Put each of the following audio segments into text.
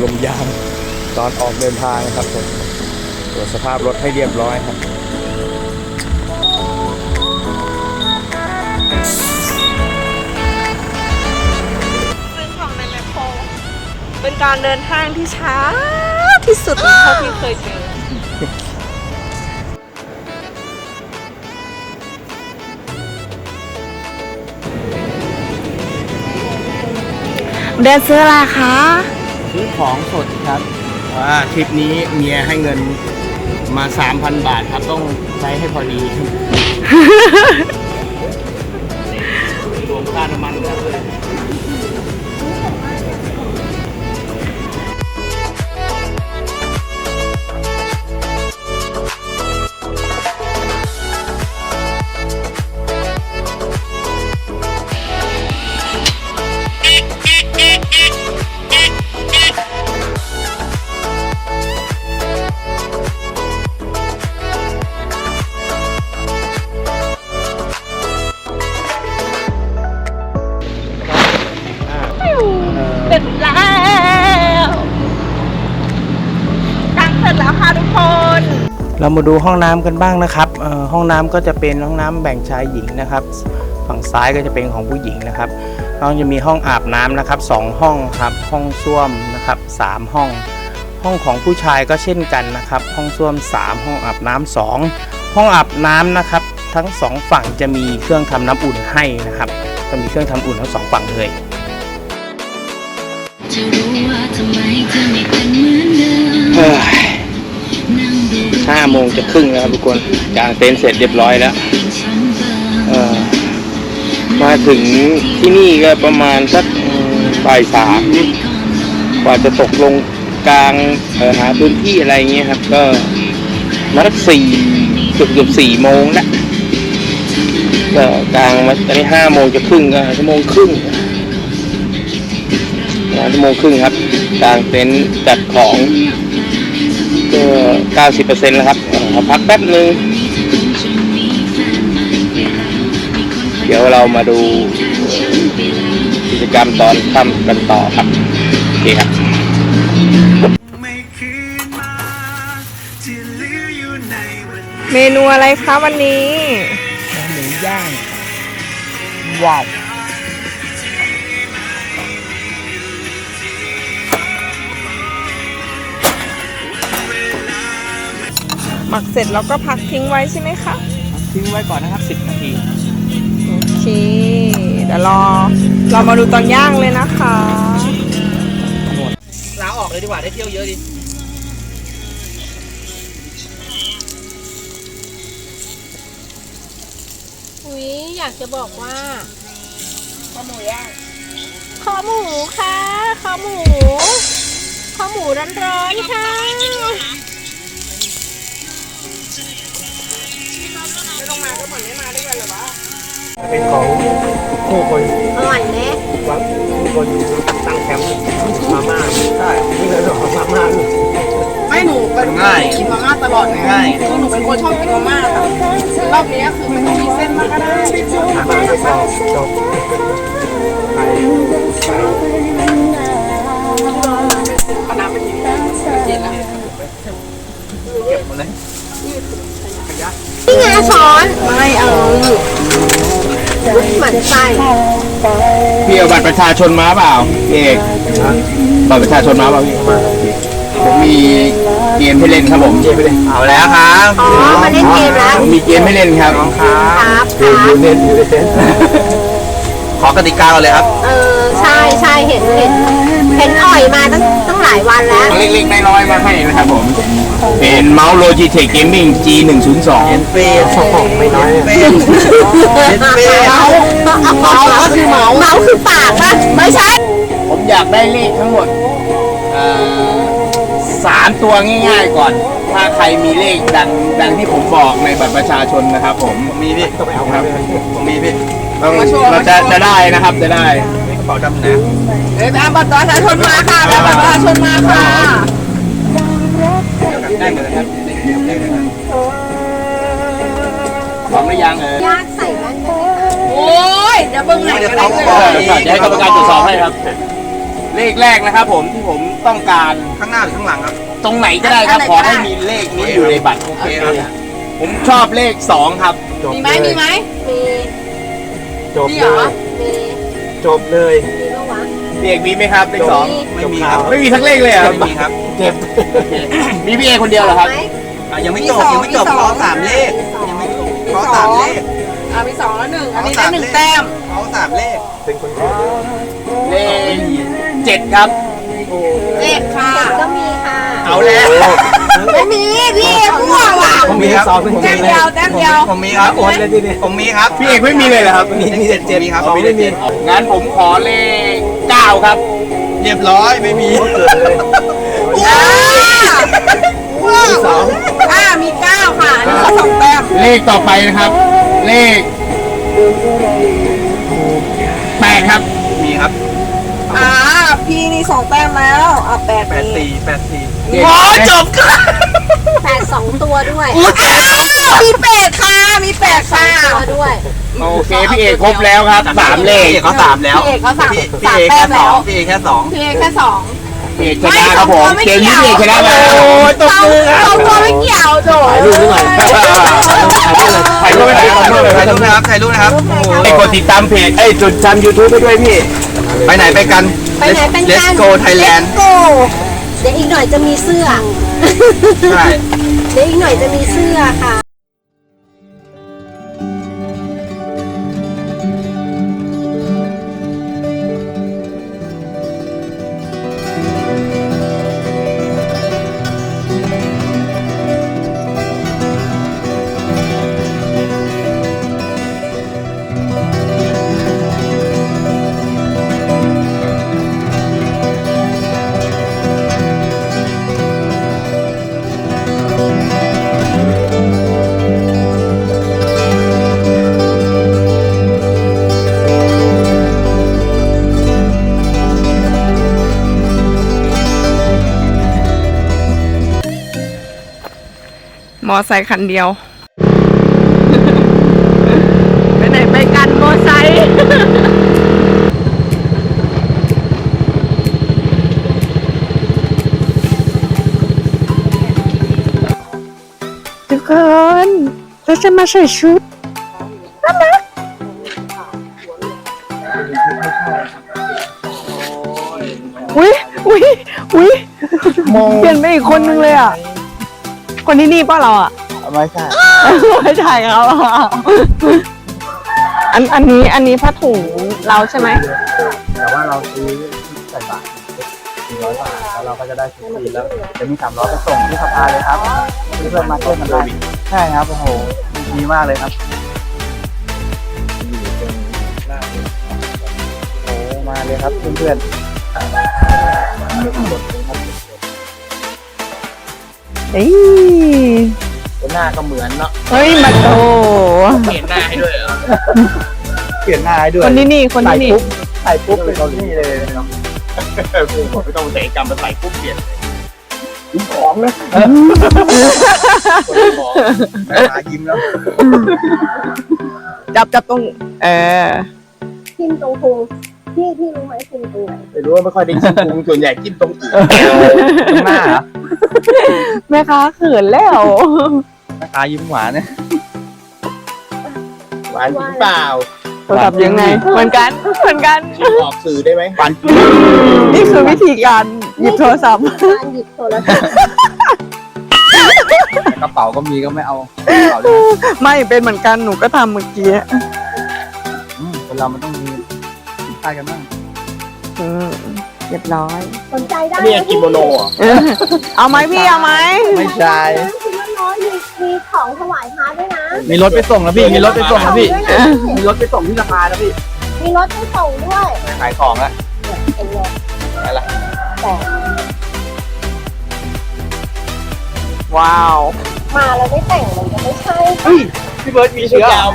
ลืมเติมลมยางตอนออกเดินทางนะครับผมตรวจสภาพรถให้เรียบร้อยครับซึ่งของในแมคโครเป็นการเดินทางที่ช้าที่สุดเท่าที่เคยเจอเดินซื้ออะไรคะ ซื้อของสดครับว่าทริปนี้เมียให้เงินมา 3,000 บาทครับต้องใช้ให้พอดีรวมค่าน้ำมันครับเลย มาดูห้องน้ำกันบ้างนะครับห้องน้ำก็จะเป็นห้องน้ำแบ่งชายหญิงนะครับ ฝั่งซ้ายก็จะเป็นของผู้หญิงนะครับเราจะมีห้องอาบน้ำนะครับสองห้องครับห้องส้วมนะครับสามห้อง ห้องของผู้ชายก็เช่นกันนะครับ ห้องส้วม 3 ห้องอาบน้ำสองห้องอาบน้ำนะครับ ทั้งสองฝั่งจะมีเครื่องทำน้ำอุ่นให้นะครับจะมีเครื่องทำอุ่นทั้งสองฝั่งเลยจะรู้ว่าทำไมเธอไม่เป็นเหมือนเดิม ห้าโมงจะครึ่งแล้วครับทุกคนกางเต็นท์เสร็จเรียบร้อยแล้วมาถึงที่นี่ก็ประมาณสักบ่ายสามกว่าจะตกลงกลางหาพื้นที่อะไรเงี้ยครับ ก็มาสักสี่เกือบเกือบสี่โมงแล้วก็กลางมาตอนนี้ห้าโมงจะครึ่งก็ชั่วโมงครึ่งชั่วโมงครึ่งครับกลางเต็นท์จัดของ ก็เก้าสิบเปอร์เซ็นต์แล้วครับเอ่อขอพักแป๊บนึงเดี๋ยวเรามาดูกิจกรรมตอนค่ำกันต่อครับโอเคครับเมนูอะไรคะวันนี้หมูย่างว้าว หมักเสร็จแล้วก็พักทิ้งไว้ใช่ไหมคะทิ้งไว้ก่อนนะครับ 10 นาที โอเค เดี๋ยวรอ เรามาดูตอนย่างเลยนะคะลาออกเลยดีกว่าได้เที่ยวเยอะดิอุ๊ยอยากจะบอกว่าข้าวหมูย่างคอหมูค่ะคอหมูคอหมูร้อนๆค่ะ ไม่ต้องมาก็เหมือนไม่มาด้วยกันหรอวะเป็นของคู่คนอร่อยไหมวังคนตั้งแคมป์มาม่าใช่นี่เลยหรอมาม่าไม่หนูเป็นง่ายกินมาม่าตลอดเลยง่ายหนูเป็นคนชอบกินมาม่าค่ะรอบนี้คือมันต้องมีเส้นมากก็ได้มาม่าก็จบจบไปไปขนาดเป็นอย่างนี้เย็นแล้ว นี่ไงช้อน ไม่เอาเหมือนไส้พี่เอาบัตรประชาชนมาเปล่าพี่เอกบัตรประชาชนมาเปล่าพี่มาผมมีเกมให้เล่นครับผมเกมให้เล่นเอาแล้วครับอ๋อมาเล่นเกมแล้วผมมีเกมให้เล่นครับครับครับคยูรับเล่นยูเล่นขอกติกาก่อนเลยครับ เออใช่ใช่เห็นเห็นเห็นอ่อยมาตั้งตั้งหลายวันแล้ว เล็กๆน้อยๆมาให้นะครับผม เป็นเมาส์ Logitech Gaming G 1 0 2เป้สองไม่น้อยเป้เมาส์เมาส์ก็คือเมาส์เมาส์คือปากปะไม่ใช่ ผมอยากได้เลขทั้งหมดเอ่อสามตัวง่ายๆก่อน ถ้าใครมีเลขดังดังที่ผมบอกในบัตรประชาชนนะครับผม มีพี่ต้องไปเอาครับผมมีพี่ต้องเราจะจะได้นะครับจะได้ก ระเป๋าดำนะเอ้ยเอาบัตรประชาชนมาค่ะเอาบัตรประชาชนมาค่ะ ได้หมดเลยครับได้หมดเลยครับพร้อมหรือยังเออยากใส่แว่นได้ไหมคะโอ้ยเดี๋ยวเบิ่งไหนก็ได้เลยเดี๋ยวให้กรรมการตรวจสอบให้ครับ เลขแรกนะครับผมที่ผมต้องการข้างหน้าหรือข้างหลังครับ ตรงไหนก็ได้ครับ ขอให้มีเลขนี้อยู่ในบัตรโอเคครับผมชอบเลขสองครับ มีไหมมีไหมมีจบมีเลเหรอยมี จบเลยมีปะวะพี่เอกมีไหมครับเลขสองไม่มีครับไม่มีทั้งเลขเลยเหรอไม่มีครับเจ็บมีพี่เอคนเดียวเหรอครับไหมอะยังไม่จบยังไม่จบขอสามเลขยังไม่ขอสามเลขอะมีสองแล้วหนึ่งอันนี้ได้หนึ่งแต้มขอสามเลขเป็นคนเลขเจ็ดครับเจ็ดค่ะเจ็ดก็มีค่ะ เอาแล้ว ไม่มีพี่มั่วว่ะผมมีครับแต้มเดียวแต้มเดียวผมมีครับโอนเลยทีนี้ผมมีครับพี่เอกไม่มีเลยเหรอครับมีมีเจ็ดเจ็ดมีครับผมไม่มีงั้นผมขอเลขเก้าครับ เรียบร้อยไม่มีอ่าสองอ่ามีเก้าค่ะอันนี้ก็สองแต้มเลขต่อไปนะครับ เลขแปดครับมีครับอ่าพี่นี่สองแต้มแล้วอะแปดแปดมีสี่แปดสี่ โอ้จบแปดสองตัวด้วยอ้าวมีแปดค่ะ มีแปดสอค่ะงตัวด้วยโอเคพี่เอกครบแล้วครับสามเลขพี่เอกเขาสามแล้วพี่เอกเขาสามพี่สามเอกแต้แค่มสแล้องวพี่เอกแค่สองพี่เอกแค่สองพี่เอกชนะครับผมเกมนี้พี่เอกชนะแล้วโอ้ยตบเรามือครับเราตัวไม่เกี่ยวโดดถ่ายรูปหน่อยถ่ายรูปหน่อยถ่ายรูปหน่อยถ่ายรูปนะครับถ่ายรูปนะครับ ไอ้กดติดตามเพจไอ้ยจดจำยูทูบไปด้วยพี่ ไปไหนไปกัน ไปไหนเป็นกัน Let's go Thailand Let's go เดี๋ยวอีกหน่อยจะมีเสื้อ ใช่ เดี๋ยวอีกหน่อยจะมีเสื้อค่ะ ไซค์คันเดียว ไปไหนไปกันมอไซค์ทุกคนเราจะมาใส่ชุดอุ้ยอุ้ยอุ้ยเปลี่ยนไปอีกคนนึงเลยอะ คนที่นี่ป้าเราอะ ไม่ใช่ ไม่ใช่ครับอันอันนี้อันนี้ผ้าถุงเราใช่ไหมแต่ว่าเราซื้อใส่บาทสี่ร้อยบาทแล้วเราก็จะได้ชุดฟรีแล้วจะมีสามร้อยไปส่งที่สภาเลยครับเพื่อนๆมาช่วยกันได้ใช่ครับโอ้โหดีมากเลยครับอยู่ตรงหน้าโอ้มาเลยครับเพื่อนๆ เฮ้ยหน้าก็เหมือนเนาะเฮ้ยมาโตเปลี่ยนหน้าให้ด้วยเหรอเปลี่ยนหน้าให้ด้วยคนที่นี่คนใส่ที่นี่ปุ๊บใส่ปุ๊บเป็นคนที่นี่เลยเนาะไม่ต้องเตะกรรมไปใส่ปุ๊บเปลี่ยนของนะแม่ค้ายิ้มแล้วจับจับตรงเออทิมตรงพุง พี่พี่รู้ไหมทิมตรงไหนไม่รู้ว่าไม่ค่อยได้กินพุงส่วนใหญ่กินตรงอื่นตรงหน้าเหรอแม่ค้าเขินแล้ว แม่ค้ายิ้มหวานนะหวานจริงเปล่าโทรศัพท์ยังไง เหมือนกัน เหมือนกัน ออกสื่อได้ไหมหวานจริงนี่คือวิธีการหยิบโทรศัพท์การหยิบโทรศัพท์กระเป๋าก็มีก็ไม่เอากระเป๋าเลยไม่เป็นเหมือนกันหนูก็ทำเมื่อกี้อืมคนเรามันต้อง มีผิดพลาดกันบ้างอืมเรียบร้อย สนใจได้นี่กิโมโนอะเออเอาไหมพี่เอาไหมไม่ใช่คิดว่าน้อยมีมีของถวายพระด้วยนะ มีรถไปส่งแล้วพี่มีรถไปส่งแล้วพี่ด้วยนะมีรถไปส่งที่สภาแล้วพี่มีรถไปส่งด้วยขายของแล้วเห็นไหมอะไรล่ะแต่ว้าว มาแล้วไม่แต่งมันก็ไม่ใช่ พี่เบิร์ดมีมีเชื้อยาว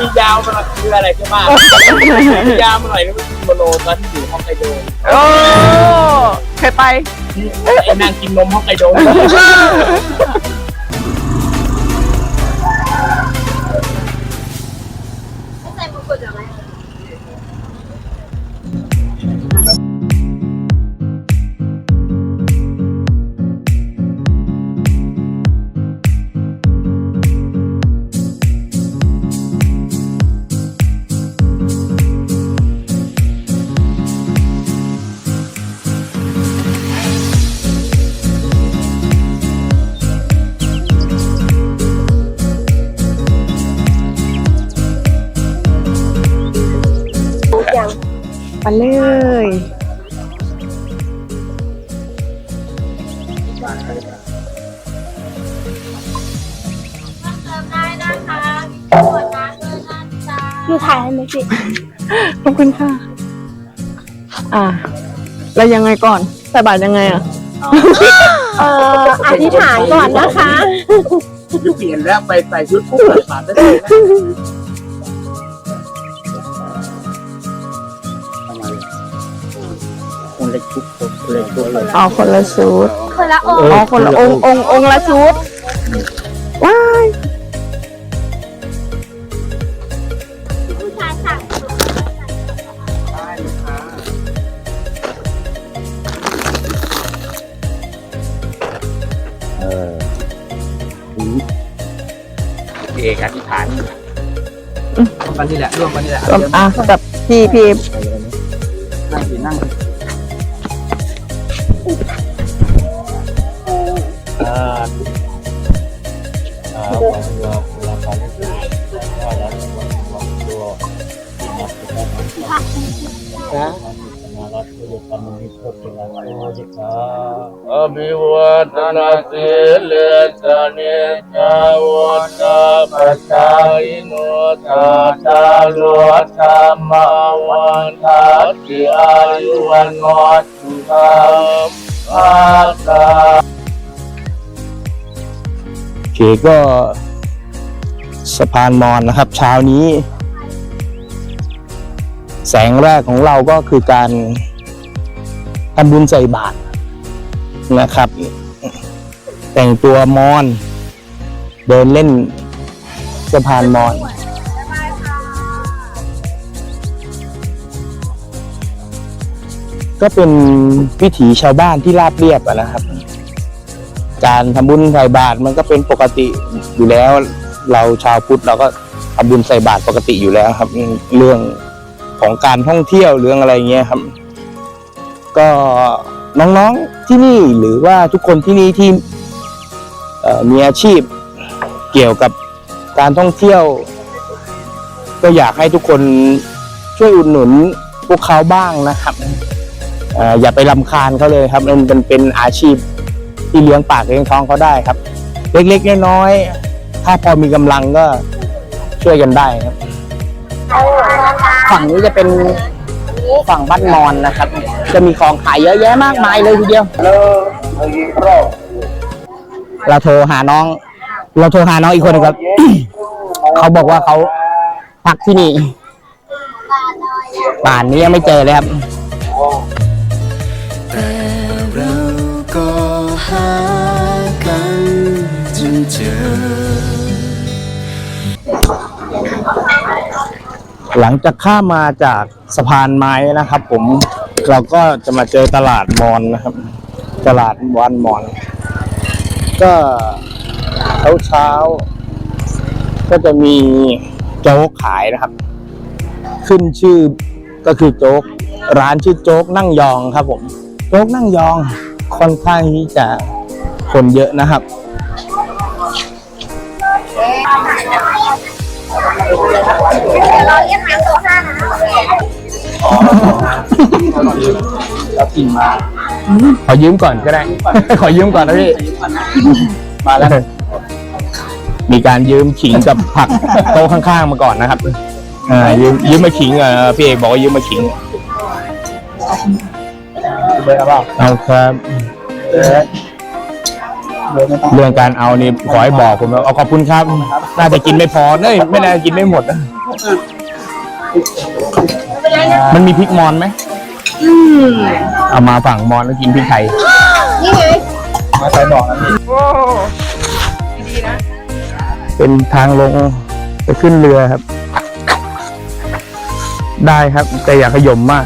มียาวมันคืออะไรใช่ไหมมียาวมาหน่อยนึกว่ากิโมโนตอนที่อยู่ฮอกไกโดโอ้เคยไปไอ้นางกินนมฮอกไกโด ไปเลยอยู่ถ่ายให้ไหมพี่ขอบคุณค่ะ อ่า แล้วยังไงก่อนใส่บาตรยังไงอะ เอ่ออธิษฐานก่อนนะคะ เปลี่ยนแล้วไปใส่ชุดปุ๊บใส่บาตรได้เลยนะ ล็กชุดคนเล็กชุดเลยอ๋อคนละชุดคนละองค์อ๋อคนละองค์องค์องค์ละชุดว้ายผู้ชายสามคนเออเอกอธิษฐานร่วมกันนี่แหละร่วมกันนี่แหละรวมอะกับพี่พี่ ทัสสิอายุวันโนสุขังภาคาโอเคก็สะพานมอนนะครับ เช้านี้ แสงแรกของเราก็คือการทำบุญใส่บาตรนะครับ แต่งตัวมอน เดินเล่นสะพานมอน ก็เป็นวิถีชาวบ้านที่ราบเรียบอะนะครับ การทำบุญใส่บาตรมันก็เป็นปกติอยู่แล้ว เราชาวพุทธเราก็ทำบุญใส่บาตรปกติอยู่แล้วครับ เรื่องของการท่องเที่ยวเรื่องอะไรเงี้ยครับ ก็น้องๆที่นี่หรือว่าทุกคนที่นี่ที่มีอาชีพเกี่ยวกับการท่องเที่ยว ก็อยากให้ทุกคนช่วยอุดหนุนพวกเขาบ้างนะครับ อย่าไปลำคาญเขาเลยครับมันเป็นเป็นอาชีพที่เลี้ยงปากเลี้ยงท้องเขาได้ครับ เล็กๆน้อยๆถ้าพอมีกำลังก็ช่วยกันได้ครับ ฝั่งนี้จะเป็นฝั่งบ้านมอนนะครับ จะมีของขายเยอะแยะมากมายเลยทีเดียวเราโทรหาน้อง เราโทรหาน้องอีกคนหนึงครับ เขาบอกว่าเขาพักที่นี่ป่านนี้ยังไม่เจอเลยครับ หลังจากข้ามาจากสะพานไม้นะครับ ผมเราก็จะมาเจอตลาดมอนนะครับ ตลาดวันมอน ก็เช้าเช้าก็จะมีโจ๊กขายนะครับ ขึ้นชื่อก็คือโจ๊ก ร้านชื่อโจ๊กนั่งยองครับ ผม โจ๊กนั่งยองค่อนข้างที่จะคนเยอะนะครับเราเรียาโซห้าน แล้วกินมาขอยืมก่อนก็ได้ ขอยืมก่อนนะพี่มาแล้ว มีการยืมขิงกับผักโต๊ะข้างๆมาก่อนนะครับอ่ายืมยืมมาขิงเอ่อพี่เอกบอกว่ายืมมาขิงเบอร์เปล่าเอาครับเออเบอร์ไม่ต้องเรื่องการเอานี่ขอให้บอกผมเอาขอบคุณครับน่าจะกินไม่พอเน่ยไม่น่าจะกินไม่หมดนะ มันมีพริกมอนไหมเอามาฝั่งมอนแล้วกินพริกไทยนี่ไงมาใส่บอกนะพี่เป็นทางลงไปขึ้นเรือครับ ได้ครับ แต่อย่าขยมมาก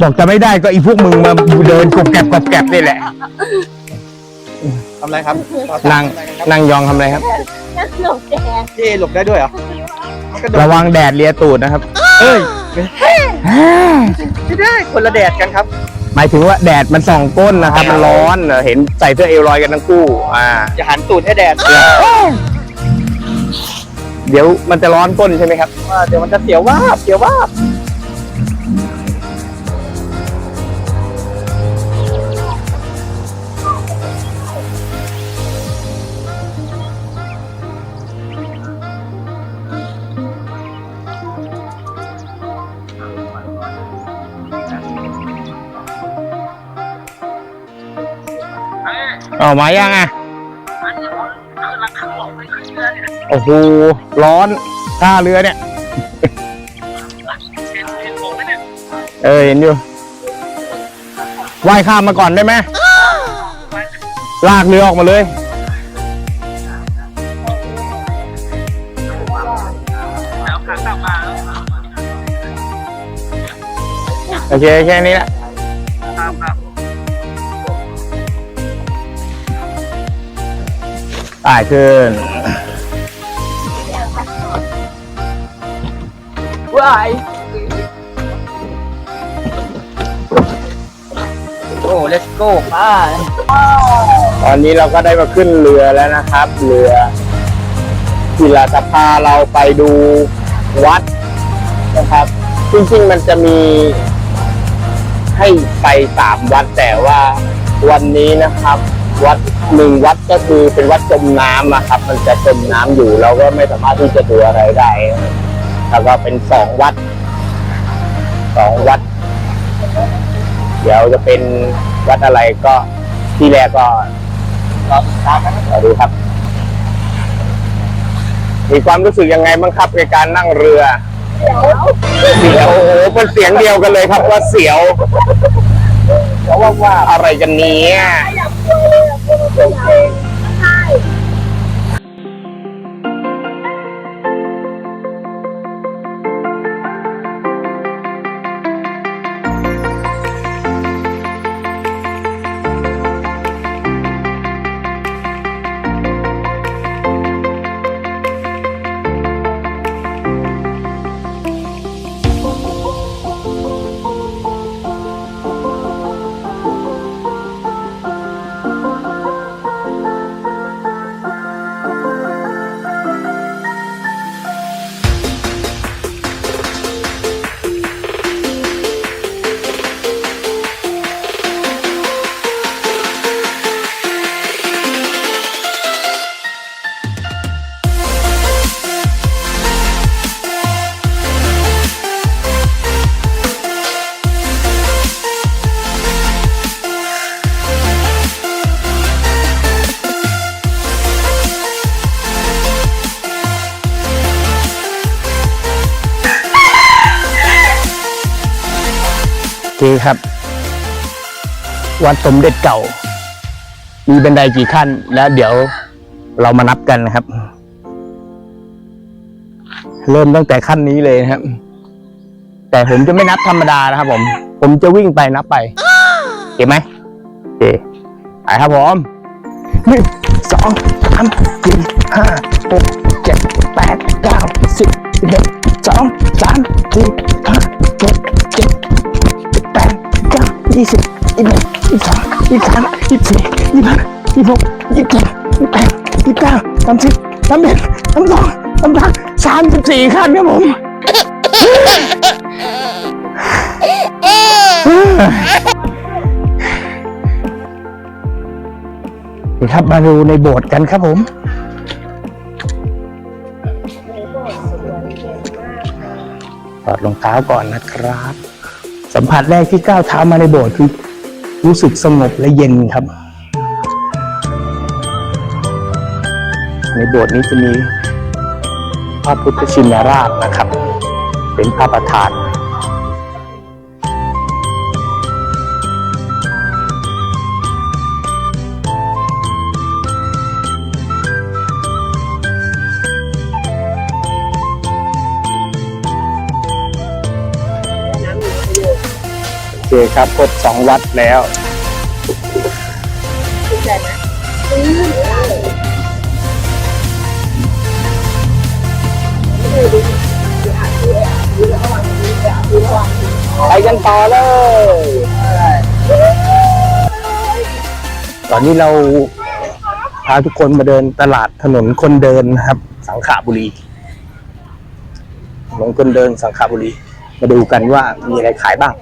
บอกจะไม่ได้ก็อีพวกมึงมาเดินกบแกบกบแกบนี่แหละ ทำอะไรครับนั่งนั่งยองทำอะไรครับ นั่งหลบแดดเจหลบได้ด้วยเหรอมันกระโดดระวังแดดเลียตูดนะครับ เอ้ยไม่ได้คนละแดดกันครับ หมายถึงว่าแดดมันส่องก้นนะครับ มันร้อนเห็นใส่เสื้อเอวลอยกันทั้งคู่ อ่า อย่าหันตูดให้แดดเดี๋ยวมันจะร้อนก้นใช่ไหมครับ ว่าเดี๋ยวมันจะเสียววาบเสียววาบ เอามายังอะโอ้โหร้อนท่าเรือเนี่ย เออเห็นอยู่ว่ายข้ามมาก่อนได้ไหมลากเรือออกมาเลยโอเคแค่นี้แหละ ตายขึ้นว้ายโอ้ let's go ไปตอนนี้เราก็ได้มาขึ้นเรือแล้วนะครับ เรือที่เราจะพาเราไปดูวัดนะครับจริงๆมันจะมีให้ไปสามวัดแต่ว่าวันนี้นะครับ วัดหนึ่งวัดก็คือเป็นวัดจมน้ำอะครับ มันจะจมน้ำอยู่ เราก็ไม่สามารถที่จะดูอะไรได้แล้วก็เป็นสองวัดสองวัด เดี๋ยวจะเป็นวัดอะไรก็ที่แรกก็รอติดตามกันดูครับ มีความรู้สึกยังไงบ้างครับในการนั่งเรือเสียวโอ้โหเป็นเสียงเดียวกันเลยครับว่าเสียวเพราะว่าว่าอะไรกันเนี้ย โวัดสมเด็จเก่า มีบันไดกี่ขั้น แล้วเดี๋ยวเรามานับกันนะครับ เริ่มตั้งแต่ขั้นนี้เลยนะครับ แต่ผมจะไม่นับธรรมดานะครับ ผม ผมจะวิ่งไปนับไปเห็นไหมโอเคไปครับผมหนึ่งสองสามสี่ห้าหกเจ็ดแปดเก้าสิบสิบเอ็ดสองสามสี่ห้าหกเจ็ดแปดเก้ายี่สิบยี่สิบเอ็ด ยี่สิบสองยี่สิบสามยี่สิบสี่ยี่สิบห้ายี่สิบหกยี่สิบเจ็ดยี่สิบแปดยี่สิบเก้าสามสิบสามเอ็ดสามสองสามสามสามสิบสี่ขั้นครับผมนี่ครับมาดูในโบสถ์กันครับผมถอดรองเท้าก่อนนะครับ สัมผัสแรกที่ก้าวเท้ามาในโบสถ์คือ รู้สึกสงบและเย็นครับ ในโบสถ์นี้จะมีพระพุทธชินราชนะครับ เป็นพระประธาน ครับครบสองวัดแล้วไปกันต่อเลย ตอนนี้เราพาทุกคนมาเดินตลาดถนนคนเดินนะครับ สังขบุรีถนนคนเดินสังขบุรี มาดูกันว่ามีอะไรขายบ้าง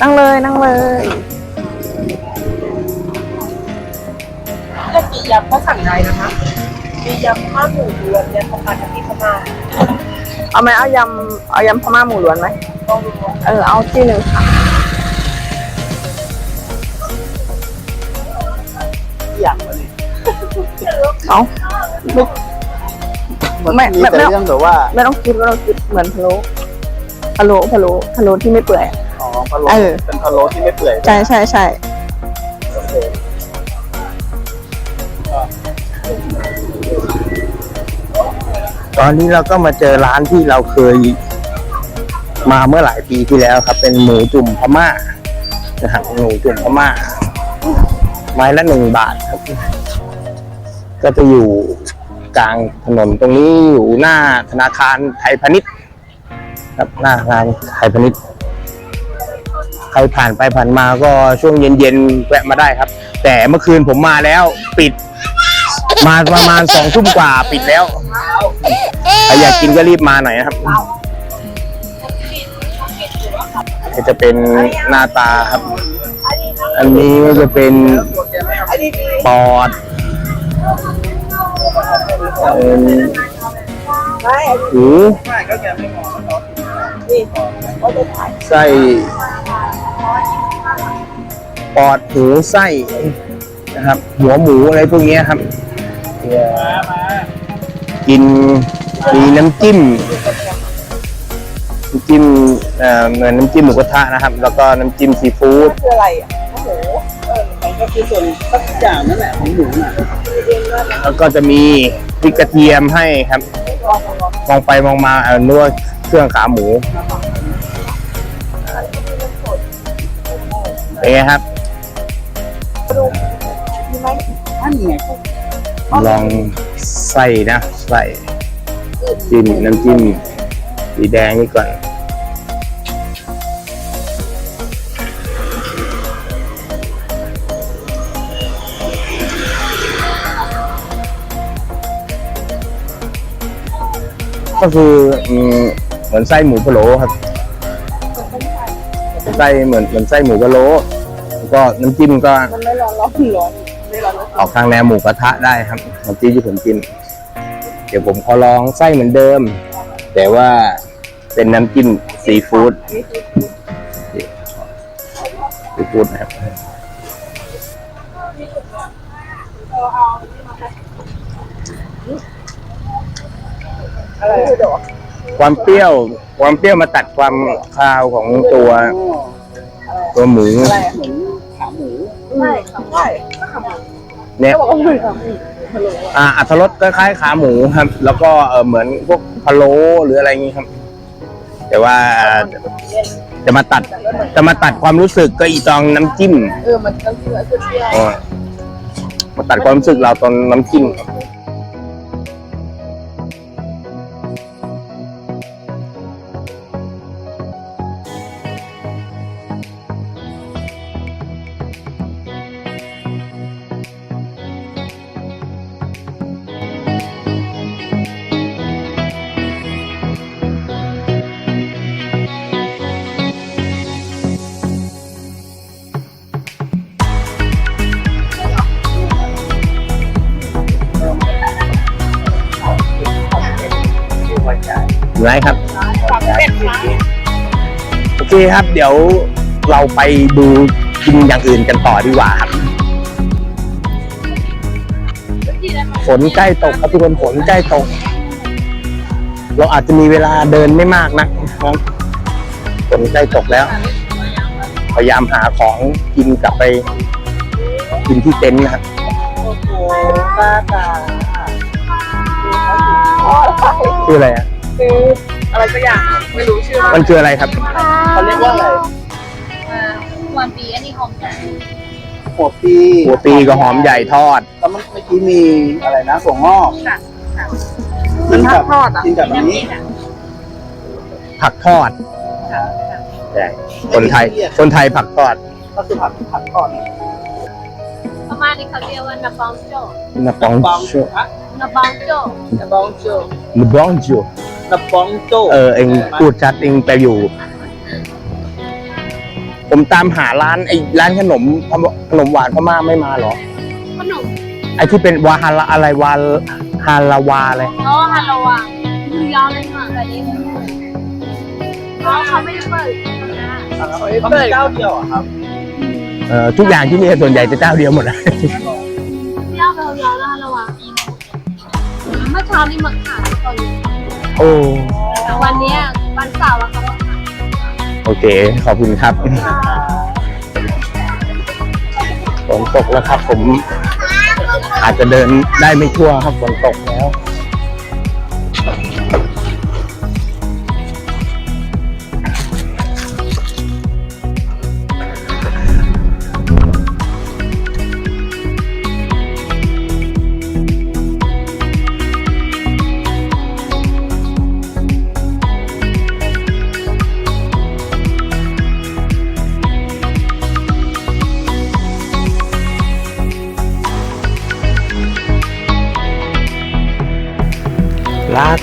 นั่งเลยนั่งเลยเลือกกี่ยำก็สั่งได้นะคะมียำข้าวหมูรวมยำผัดกะทิพม่า เอาไหมเอายำเอายำพม่าหมูล้วนไหมเออเอาที่หนึ่งค่ะเอาไม่ไม่ไม่ไม่เรื่องแบบว่าไม่ต้องคิดไม่ต้องคิดเหมือนพะโล้พะโล้พะโล้พะโล้ที่ไม่เปื่อยอ๋อพะโล้เออ เป็นพะโล้ที่ไม่เปื่อยใช่ใช่ใช่ ตอนนี้เราก็มาเจอร้านที่เราเคยมาเมื่อหลายปีที่แล้วครับ เป็นหมูจุ่มพม่านะครับหมูจุ่มพม่า ไม้ละหนึ่งบาทครับ ก็จะอยู่กลางถนนตรงนี้อยู่หน้าธนาคารไทยพาณิชย์ครับหน้าธนาคารไทยพาณิชย์ใครผ่านไปผ่านมาก็ช่วงเย็นๆแวะมาได้ครับ แต่เมื่อคืนผมมาแล้วปิด มาประมาณสองทุ่มกว่าปิดแล้ว ใครอยากกินก็รีบมาหน่อยนะครับก็จะเป็นหน้าตาครับ อันนี้ก็จะเป็นปอดเป็นหูไส้ปอดหูไส้นะครับ หัวหมูอะไรพวกเนี้ยครับ กินมีน้ำจิ้มน้ำจิ้มเอ่อเหมือนน้ำจิ้มหมูกระทะนะครับ แล้วก็น้ำจิ้มซีฟู้ดคืออะไรอะก็คือส่วนสักอย่างนั่นแหละของหมูน่ะแล้วก็จะมีพริกกระเทียมให้ครับ มองไปมองมาเออนึกว่าเครื่องขาหมูเป็นไงครับอันนี้ไง ลองใส่นะใส่จิ้มน้ำจิ้มสีแดงนี่ก่อนก็คือเหมือนไส้หมูพะโล้ครับไส้เหมือนเหมือนไส้หมูพะโล้แล้วก็น้ำจิ้มก็มันไม่ร้อนร้อนร้อน อนร้อนออกทางแนวหมูกระทะได้ครับน้ำจิ้มที่ผมกิน เดี๋ยวผมขอลองไส้เหมือนเดิม แต่ว่าเป็นน้ำจิ้มซีฟู้ดซีฟู้ดนะครับความเปรี้ยว ความเปรี้ยวมาตัดความคาวของตัว ตัวหมูไม่ใช่ เนี่ยอ่าอัตรสคล้ายๆขาหมูครับ แล้วก็เออเหมือนพวกพะโล้หรืออะไรอย่างงี้ครับ แต่ว่าจะมาตัด จะมาตัดความรู้สึกก็อีตองน้ำจิ้มเออมันต้องกินแล้วจะเปรี้ยวอ๋อมาตัดความรู้สึกเราตอนน้ำจิ้มครับ คครับ เดี๋ยวเราไปดูกินอย่างอื่นกันต่อดีกว่าครับฝนใกล้ตกครับทุกคนฝนใกล้ตก เราอาจจะมีเวลาเดินไม่มากนะฝนใกล้ตกแล้ว พยายามหาของกินกลับไป กินที่เต็นท์นะครับโอ้โหตาตาชื่ออะไรอะคืออะไรสักอย่าง ไม่รู้ชื่อมันคืออะไรครับ เขาเรียกว่าอะไรวันปีอันนี้หอมจังหัวปีหัวปีกับหอมใหญ่ทอด แล้วมันเมื่อกี้มีอะไรนะถั่วงอกค่ะกินกับทอดอะกินกับอันนี้ผักทอดใช่คนไทย คนไทยผักทอด ก็คือผักผักก่อนประมาณนี้เขาเรียกว่านาบองโจนาปองบองโชฮะนาบองโจนาบองโจ นาบองโชนาบองโจเออเองพูดชัดเองไปอยู่ ผมตามหาร้านไอ้ร้านขนมขนมหวานพม่าไม่มาเหรอ ขนม ไอ้ที่เป็นวาฮาราอะไรวาฮาลาวาอะไรอ๋อฮัลโหลอะดูยาวเลยค่ะแต่นี้อ๋อเขาไม่ได้เปิดนะเขามีเจ้าเดียวเหรอะครับเอ่อทุกอย่างที่นี่ส่วนใหญ่จะเจ้าเดียวหมดเลยยาวไปยาวแล้วฮัลโหลอะเมื่อเช้านี้มาขายก่อน โอ้แต่วันเนี้ยวันเสาร์อะเขามาขายโอเค ขอบคุณครับฝนตกแล้วครับ ผมอาจจะเดินได้ไม่ทั่วครับฝนตกแล้ว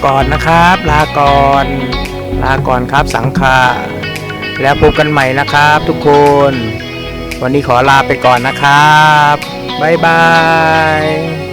ก่อนนะครับ ลาก่อน ลาก่อนครับสังฆาแล้วพบกันใหม่นะครับทุกคน วันนี้ขอลาไปก่อนนะครับ บ๊ายบาย